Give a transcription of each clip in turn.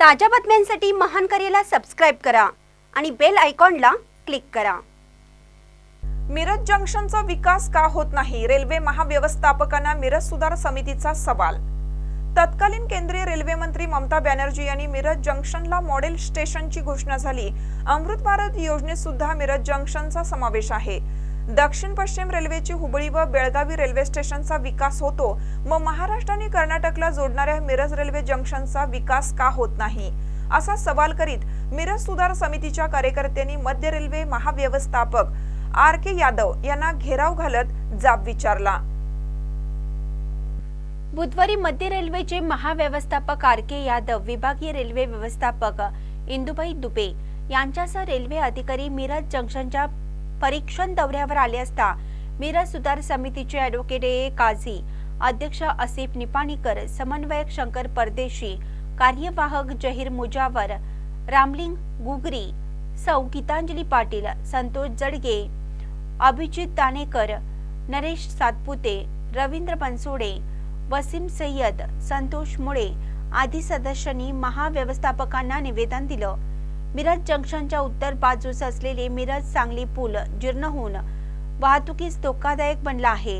ताज्या बातम्यांसाठी महान करेला सबस्क्राईब करा आणि बेल आयकॉनला क्लिक करा. मिरज जंक्शनचा विकास का होत नाही? रेल्वे महाव्यवस्थापकांना मिरज सुधार समितीचा सवाल. तत्कालीन केंद्रीय रेल्वे मंत्री ममता बॅनर्जी यांनी मिरज जंक्शनला मॉडेल स्टेशनची घोषणा झाली. अमृत भारत योजनेत सुद्धा मिरज जंक्शनचा समावेश आहे. दक्षिण पश्चिम रेल्वेची हुबळी व बेळगावी रेल्वे स्टेशनचा विकास होतो. मग महाराष्ट्र आणि कर्नाटकला जोडणाऱ्या मिरज रेल्वे जंक्शनचा विकास का होत नाही? असा सवाल करीत मिरज सुधार समितीच्या कार्यकर्त्यांनी मध्य रेल्वे महाव्यवस्थापक आर के यादव यांना घेराव घालत जाब विचारला. बुधवारी मध्य रेल्वेचे महाव्यवस्थापक आर के यादव विभागीय रेल्वे व्यवस्थापक इंदुबाई दुबे यांच्यासह रेल्वे अधिकारी मिरज जंक्शनच्या परीक्षण दौऱ्यावर आले असता मिरज सुधार समितीचे ॲडव्होकेट ए काझी अध्यक्ष असिफ निपाणीकर समन्वयक शंकर परदेशी कार्यवाहक जहीर मुजावर रामलिंग गुगरी सौ गीतांजली पाटील संतोष जडगे अभिजित दाणेकर नरेश सातपुते रवींद्र बनसोडे वसीम सय्यद संतोष मुळे आदी सदस्यांनी महाव्यवस्थापकांना निवेदन दिलं. मिरज जंक्शनच्या उत्तर बाजूस असलेले मिरज सांगली पूल जीर्ण होऊन वाहतुकीस धोकादायक बनला आहे.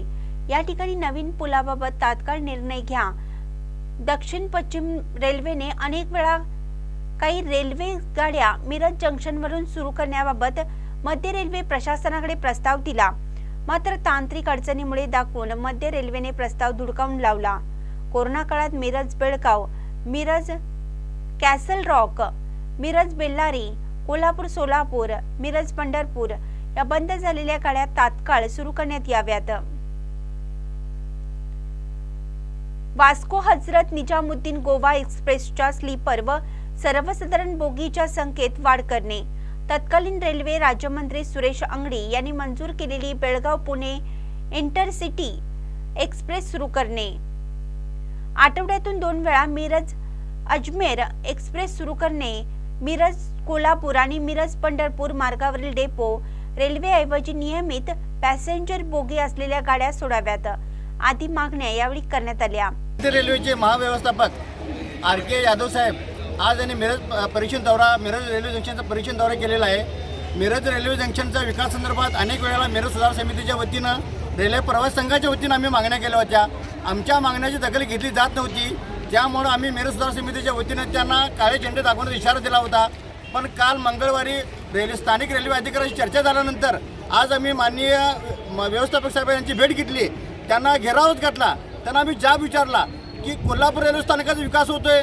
या ठिकाणी नवीन पुलाबाबत तात्काळ निर्णय घ्या. दक्षिण पश्चिम रेल्वेने अनेक वेळा काही रेल्वे गाड्या मिरज जंक्शनवरून सुरू करण्याबाबत मध्य रेल्वे प्रशासनाकडे प्रस्ताव दिला. मात्र तांत्रिक अडचणीमुळे दाखवून मध्य रेल्वेने प्रस्ताव धुडकावून लावला. कोरोना काळात मिरज बेळगाव मिरज कॅसल रॉक मिरज बेल्लारी कोल्हापूर सोलापूर मिरज पंढरपूर या बंद झालेल्या गाड्या तात्काळ सुरू करण्यात याव्यात. वास्को हजरत निजामुद्दीन गोवा एक्सप्रेसच्या स्लीपर व सर्वसाधारण बोगीच्या संख्येत वाढ करणे. तत्कालीन रेल्वे राज्यमंत्री सुरेश अंगडी यांनी मंजूर केलेली बेळगाव पुणे इंटरसिटी एक्सप्रेस सुरू करणे. आठवड्यातून दोन वेळा मिरज अजमेर एक्सप्रेस सुरू करणे. मिरज कोल्हापूर आणि मिरज पंढरपूर मार्गावरील डेपो रेल्वेऐवजी नियमित पॅसेंजर बोगी असलेल्या गाड्या सोडाव्यात. आदी मागण्या यावेळी करण्यात आल्या. रेल्वेचे महाव्यवस्थापक आर के यादव साहेब आज यांनी मिरज परीक्षण दौरा मिरज रेल्वे जंक्शनचा परीक्षण दौरा केलेला आहे. मिरज रेल्वे जंक्शनच्या विकास संदर्भात अनेक वेळेला मिरज सुधार समितीच्या वतीनं रेल्वे प्रवास संघाच्या वतीनं आम्ही मागण्या केल्या होत्या. आमच्या मागण्याची दखल घेतली जात नव्हती. त्यामुळं आम्ही मिरजदार सुधार समितीच्या वतीनं त्यांना काळे झेंडे दाखवण्याचा इशारा दिला होता. पण काल मंगळवारी रेल्वे स्थानिक रेल्वे अधिकाऱ्यांशी चर्चा झाल्यानंतर आज आम्ही माननीय म- व्यवस्थापक साहेब यांची भेट घेतली. त्यांना घेरावच घातला. त्यांना आम्ही जाब विचारला की कोल्हापूर रेल्वे स्थानकाचा विकास होतोय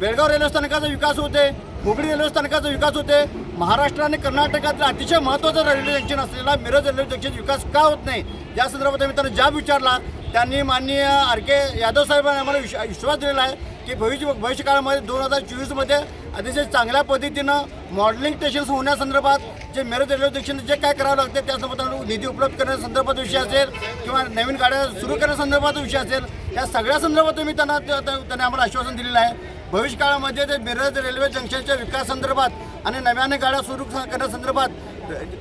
बेळगाव रेल्वे स्थानकाचा विकास होते हुबळी रेल्वे स्थानकाचा विकास होते महाराष्ट्र आणि कर्नाटकातलं अतिशय महत्त्वाचं रेल्वे जंक्शन असलेला मिरज रेल्वे जंक्शन विकास का होत नाही? या संदर्भात आम्ही त्यांना जाब विचारला. त्यांनी माननीय आर के यादव साहेबांनी आम्हाला विश्वा विश्वास दिलेला आहे की भविष्य भविष्यकाळामध्ये दोन हजार चोवीसमध्ये अतिशय चांगल्या पद्धतीनं मॉडेलिंग स्टेशन्स होण्यासंदर्भात जे मेरज रेल्वे स्टेशन जे काय करावं लागते त्यासोबत निधी उपलब्ध करण्यासंदर्भात विषय असेल किंवा नवीन गाड्या सुरू करण्यासंदर्भात विषय असेल या सगळ्या संदर्भात मी त्यांना त्या- त्यांनी आम्हाला आश्वासन दिलेलं आहे. भविष्यकाळामध्ये ते मिरज रेल्वे जंक्शनच्या विकासासंदर्भात आणि नव्याने गाड्या सुरू करण्यासंदर्भात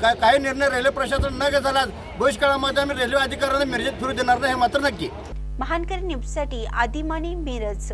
काय काही निर्णय रेल्वे प्रशासन न घेत भविष्यकाळामध्ये आम्ही रेल्वे अधिकाऱ्यांना मिरजेत फिरू देणार नाही हे मात्र नक्की. महानकर न्यूजसाठी आदिमानी मिरज.